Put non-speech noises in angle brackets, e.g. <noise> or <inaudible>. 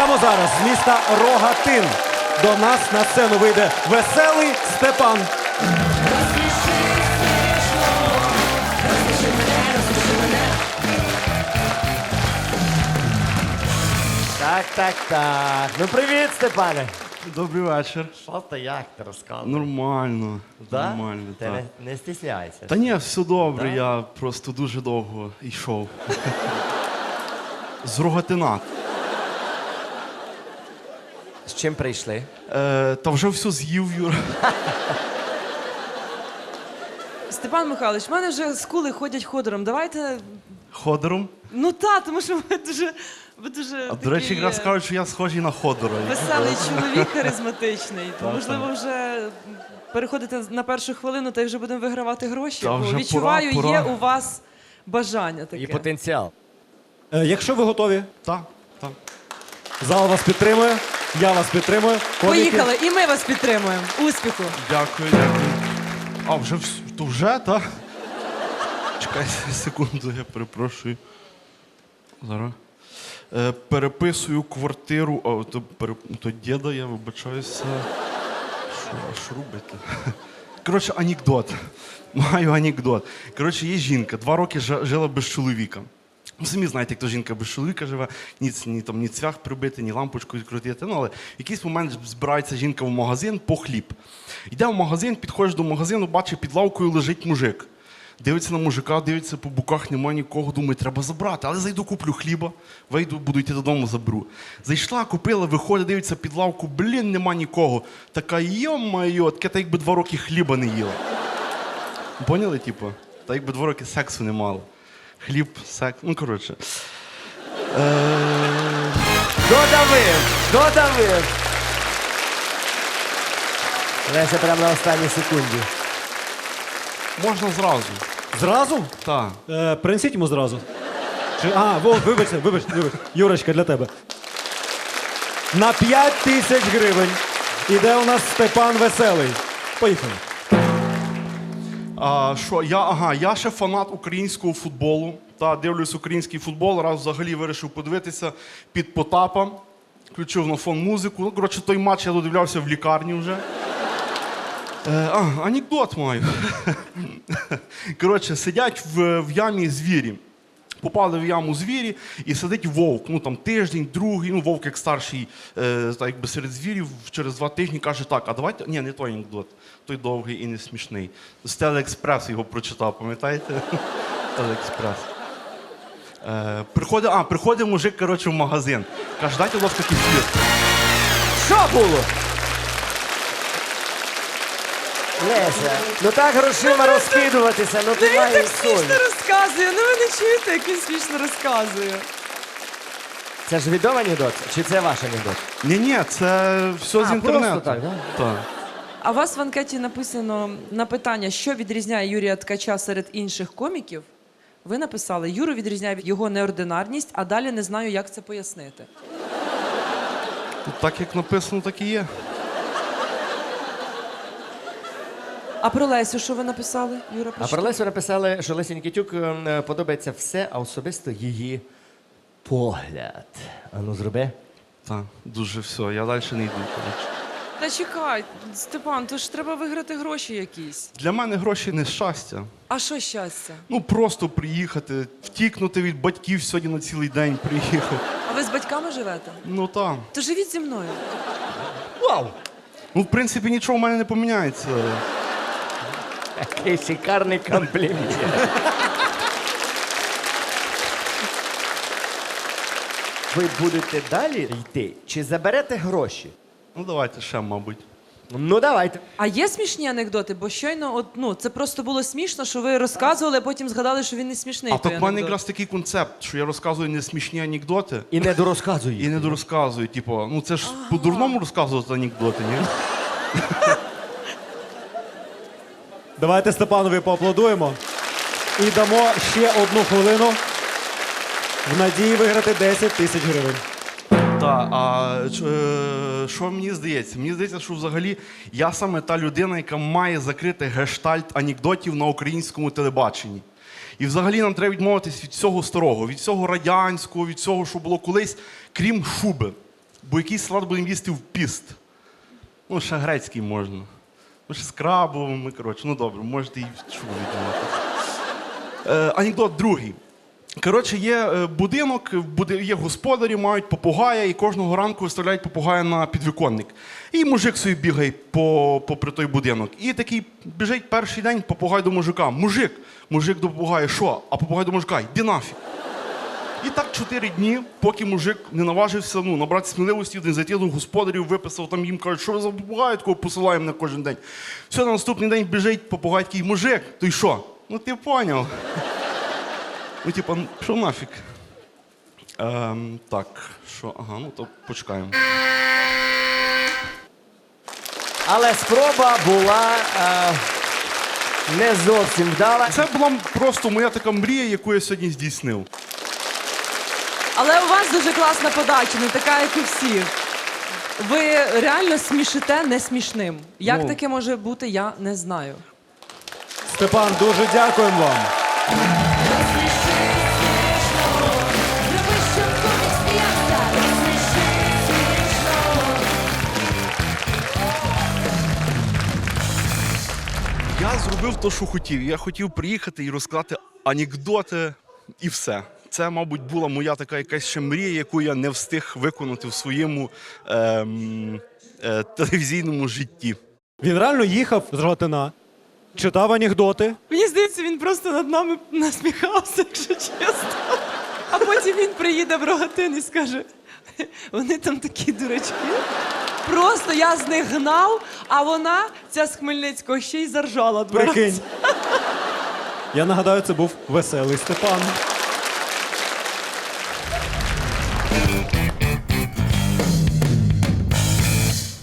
Прямо зараз з міста Рогатин до нас на сцену вийде веселий Степан. Так, так, так. Ну привіт, Степане. Добрий вечір. Що ти як ти розказуєш? Нормально. Да? Нормально, Ти так. не, не стісняйся. Та ні, все добре, Да? я просто дуже довго йшов. З Рогатина. Чим прийшли? Е, та вже все з'їв, Юра. Степан Михайлович, в мене вже скули ходять ходором. Давайте. Ходором. Ну та, тому що ви дуже. Ви дуже А, до речі, такий, якраз е, кажуть, що я схожий на Ходора. веселий <laughs> чоловік харизматичний. То, можливо, вже переходите на першу хвилину та й вже будемо вигравати гроші. Та бо вже відчуваю, пора, є у вас бажання таке. І потенціал. Е, Якщо ви готові, Так, так. зал вас підтримує, я вас підтримую. Коміки. Поїхали, і ми вас підтримуємо. Успіху! Дякую, дякую. А, вже вс- то вже, так? Чекай секунду, я перепрошую. Зараз. Е, переписую квартиру. О, то, пере... то діда, я вибачаюся. Що, а що робити? Коротше, анекдот. <laughs> Маю анекдот. Коротше, є жінка, два роки жа- жила без чоловіка. Ну, самі знаєте, як то жінка без чоловіка живе, ні, ні, там, ні цвях прибити, ні лампочку відкрутити. Ну, але в якийсь момент збирається жінка в магазин по хліб. Йде в магазин, підходиш до магазину, бачить, під лавкою лежить мужик. Дивиться на мужика, дивиться по боках, немає нікого, думає, треба забрати. Але зайду, куплю хліба, вийду, буду йти додому, заберу. Зайшла, купила, виходить, дивиться під лавку, блін, нема нікого. Така йо-майо, таке, та якби два роки хліба не їла. Поняли, типу? Та якби два роки сексу не мало. Хліб, секс. Ну, коротше. Додавив! Додавив! Леся прямо на останній секунді. Можна зразу. Зразу? Так. Е, принесіть йому зразу. Чи, а, во, вибачте, вибачте, вибачте. Юрочка, для тебе. На 5 тисяч гривень іде у нас Степан Веселий. Поїхали. А, що, я, ага, я ще фанат українського футболу. Та дивлюсь український футбол. Раз взагалі вирішив подивитися під Потапа. Включив на фон музику. Ну, коротше, той матч я додивлявся в лікарні вже. Е, а, анекдот маю. <laughs> Коротше, сидять в, в ямі звірі. Попали в яму звірі і сидить вовк. Ну там тиждень, другий. Ну, вовк як старший, е, так, якби серед звірів, через два тижні каже: так, а давайте. Ні, не той анекдот, той довгий і не смішний. З Телеекспрес його прочитав, пам'ятаєте? <laughs> Телеекспрес. Е, приходить, а, приходить мужик, коротше, в магазин. Каже, дайте, ласка, кефір. Що було? Леся, ну так грошима розкидуватися, ну Ну ти так маєш смішно соль. розказує. Ну ви не чуєте, як він смішно розказує. Це ж відомий анекдот? Чи це ваш анекдот? Ні, ні, це все з А, інтернету. просто так, да? Так. А у вас в анкеті написано на питання, що відрізняє Юрія Ткача серед інших коміків. Ви написали, Юру відрізняє його неординарність, а далі не знаю, як це пояснити. Тут так, як написано, так і є. А про Лесю, що ви написали, Юра? А про Лесю написали, що Лесі Нікітюк е, подобається все, а особисто її погляд. А ну зроби. Так, дуже все. Я далі не йду. коротше. Та чекай, Степан, то ж треба виграти гроші якісь. Для мене гроші не щастя. А що щастя? Ну просто приїхати, втікнути від батьків сьогодні на цілий день приїхав. А ви з батьками живете? Ну там. То живіть зі мною. Вау! Ну, в принципі, нічого в мене не поміняється. Який шикарний комплімент. Ви будете далі йти чи заберете гроші? Ну, давайте ще, мабуть. Ну давайте. А є смішні анекдоти? Бо щойно, от, ну, це просто було смішно, що ви розказували, а потім згадали, що він не смішний. А той так в мене анекдот. якраз такий концепт, що я розказую не смішні анекдоти І не дорозказуй. і не дорозказую. Типу, ну це ж по-дурному розказувати анекдоти, ні? <laughs> Давайте Степанові поаплодуємо. І дамо ще одну хвилину в надії виграти 10 тисяч гривень. Так, а е, що мені здається? Мені здається, що взагалі я саме та людина, яка має закрити гештальт анекдотів на українському телебаченні. І взагалі нам треба відмовитись від всього старого, від всього радянського, від всього, що було колись, крім шуби. бо якийсь салат будемо їсти в піст. Ну, ще грецький можна. Крабовими, коротше, ну добре, можете і чули Е, анекдот другий. Коротше, є е, будинок, є господарі, мають попугая, і кожного ранку виставляють попугая на підвіконник. І мужик собі бігає по, попри той будинок. І такий біжить перший день попугай до мужика. Мужик, мужик до попугая, що? А попугай до мужика, йди нафіг. І так чотири дні, поки мужик не наважився ну, набрати сміливості, не зайти до господарів, виписав там їм кажуть, що ви за попугаю такого посилаємо на кожен день. Все, на наступний день біжить попугай такий, мужик, то й що? Ну ти поняв. Ну, типа, що нафіг? Ем, так, що, ага, ну то почекаємо. Але спроба була е, не зовсім вдала. Це була просто моя така мрія, яку я сьогодні здійснив. Але у вас дуже класна подача, не така, як у всіх. Ви реально смішите не смішним. Як Ну. таке може бути, я не знаю. Степан, дуже дякуємо вам. Я зробив те, що хотів. Я хотів приїхати і розказати анекдоти, і все. Це, мабуть, була моя така якась ще мрія, яку я не встиг виконати в своєму ем, е, телевізійному житті. Він реально їхав з Рогатина, читав анекдоти. Мені здається, він просто над нами насміхався, якщо чесно. А потім він приїде в Рогатин і скаже: вони там такі дурачки. Просто я з них гнав, а вона, ця з Хмельницького, ще й заржала два рази. Прикинь. Я нагадаю, це був веселий Степан.